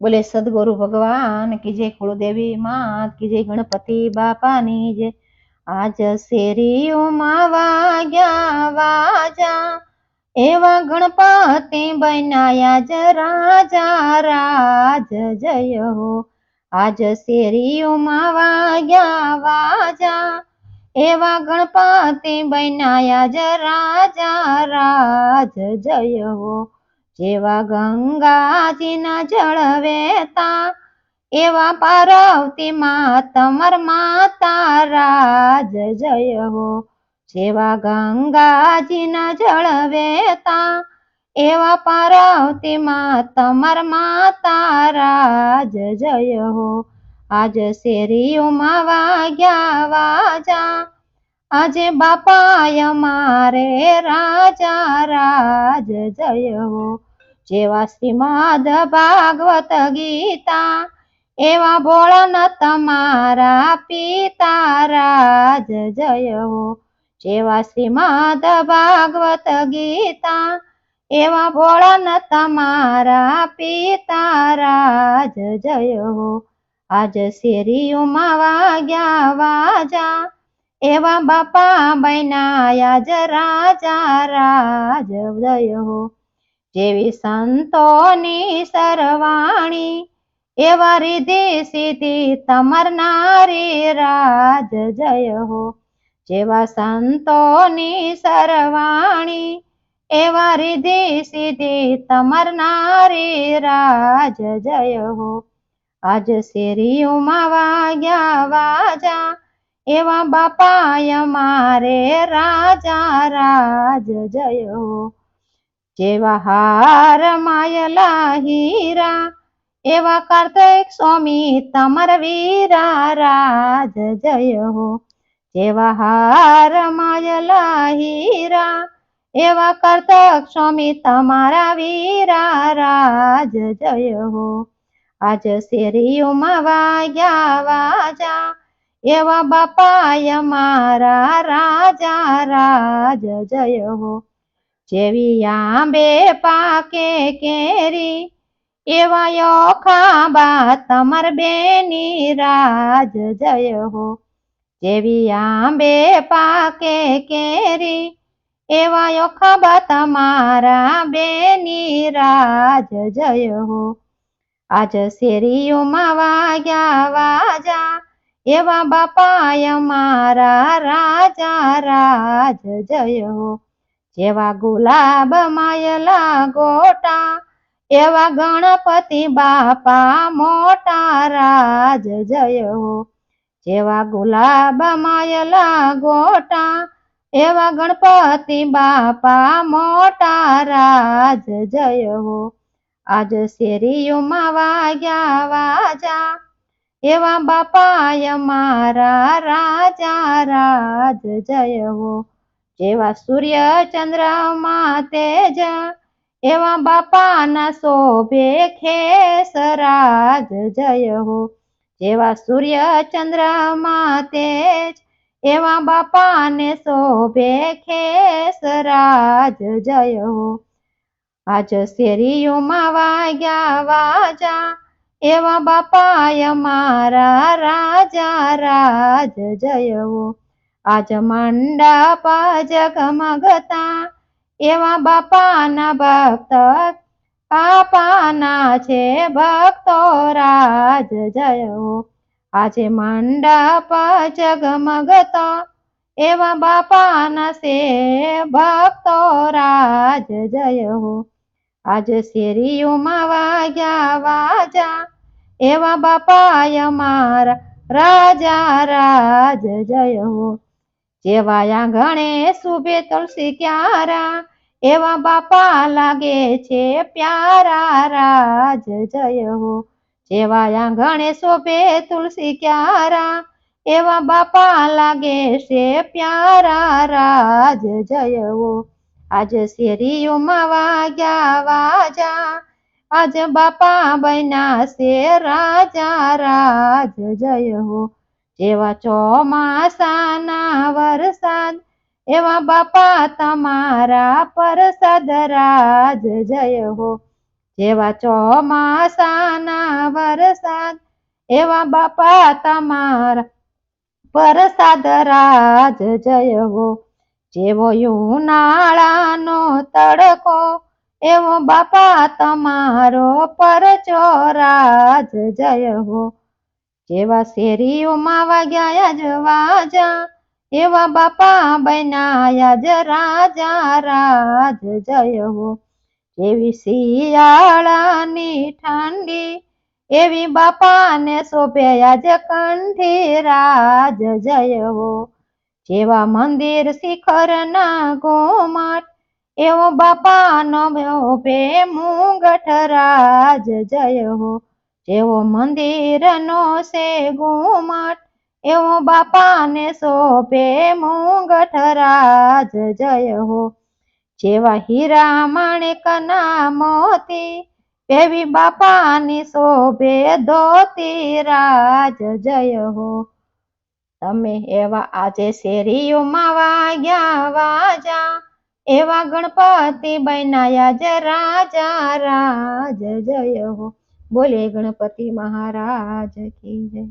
બોલે, સદગુરુ ભગવાન કી જય કુળદેવી માત, કી જય ગણપતિ બાપાની જય આજ શેરીઓમાં વાગ્યા વાજા, એવા ગણપતિ બનાયા જ રાજા, રાજ જય હો. આજ શેરીઓમાં વાગ્યા વાજા, એવા ગણપતિ બનાયા જ રાજા, રાજ જય હો. જેવા ગંગાજીના જળ વેતા, એવા પાર્વતી માં તમાર માતા રાજ જય હો. જેવા ગંગાજીના જળ વેતા, એવા પાર્વતી માં તમાર માતા રાજ જય હો. આજ શેરીઓમાં વાગ્યા વાજા, આજે બાપાય મારે રાજા રાજ જય હો. જેવા શ્રીમદ ભાગવત ગીતા, એવા ભોળન તમારા પિતા રાજ જય હો જેવા શ્રીમદ ભાગવત ગીતા, એવા ભોળન તમારા પિતા રાજ જય હો આજ શેરીઓમાં વાગ્યા વાજા, એવા બાપા બૈનાયા જ રાજા રાજ જય હો જેવી સંતોની સરવાણી, એવા રીધિ સીધી તમાર નારી રાજ જય હો. જેવા સંતોની સરવાણી, એવા રીધિ સીધી તમરનારી રાજ જય હો. આજ શેરીઓમાં વાગ્યા વાજા, એવા બાપાય મારે રાજા રાજ જય હો. જેવા હાર માયલા હીરા એવા કાર્તિક સ્વામી તમાર વીરા રાજ જય હો. જેવા હાર માયલા હીરા એવા કાર્તક સ્વામી તમારા વીરા રાજ જય હો. આજ શેરીઓમાં વાગ્યા વાજા, એવા બાપા મારા રાજા રાજ જય હો. જેવી આંબે પાકે કેરી એવા યોખાબા તમાર બેની રાજ જય હો. જેવી આંબે પાકે કેરી એવા યોખાબા તમારા બેની રાજ જય હો. આજ શેરીઓમાં વાગ્યા વાજા, એવા બાપાય મારા રાજા રાજ જય હો. જેવા ગુલાબ માયલા ગોટા, એવા ગણપતિ બાપા મોટા રાજ જય હો. જેવા ગુલાબ માયલા ગોટા, એવા ગણપતિ બાપા મોટા રાજ જય હો. આજ શેરીઓમાં વાગ્યા વાજા, એવા બાપાય મારા રાજા રાજ જય હો. જેવા સૂર્ય ચંદ્રમાં તેજ, એવા બાપાના શોભે ખેસરાજ જય હો. જેવા સૂર્ય ચંદ્રમાં તેજ, એવા બાપાને શોભે ખેસરાજ જય હો. આજ શેરીઓમાં વાગ્યા વાજા, એવા બાપાય મારા રાજા રાજ જય હો. આજ મંડપ જગમગતા એવા બાપાના ભક્ત પાપાના છે ભક્તો રાજ જય. આજે મંડપ જગમગતો એવા બાપાના છે ભક્તો રાજ જય. આજ શેરીઓમાં વાગ્યા વાજા, એવા બાપાય મારા રાજા રાજ જય. હો ગણે શુભે તુલસી ક્યારા, એવા બાપા લાગે છે પ્યારા રાજ જય હો. જેવાયા ગણે શોભે તુલસી ક્યારા, એવા બાપા લાગે છે પ્યારા રાજ જય હો. આજ શેરીઓમાં વાગ્યા વાજા, આજ બાપા બન્યા છે રાજા રાજ જય હો. જેવા ચોમાસાના વરસાદ, એવા બાપા તમારા પરસાદ રાજ જય હો. જેવા ચોમાસાના વરસાદ, એવા બાપા તમારા પરસાદ રાજ જય હો. જેવો યુનાળાનો તડકો, એવો બાપા તમારો પરચો રાજ જય હો. જેવા શેરીઓમાં વાગ્યા જ વાજા, એવા બાપા બનાયા જ રાજા, રાજ જય હો. જેવી શિયાળાની ઠંડી, એવી બાપાને શોભ્યા જ કંઠી, રાજ જય હો. જેવા મંદિર શિખરના ઘોમટ એવો બાપાનો ભે મુંગઠ રાજ જય હો. જેવો મંદિરનો છે ઘુમટ એવો બાપાને શોભે મુંગઠ રાજ જય હો. જેવા હીરા માણેકના મોતી, એવી બાપાની શોભે ધોતી રાજ જય હો. તમે એવા આજે શેરીઓમાં વાગ્યા વાજા, એવા ગણપતિ બનાયા જ રાજા રાજ જય હો. બોલે ગણપતિ મહારાજ કી જય.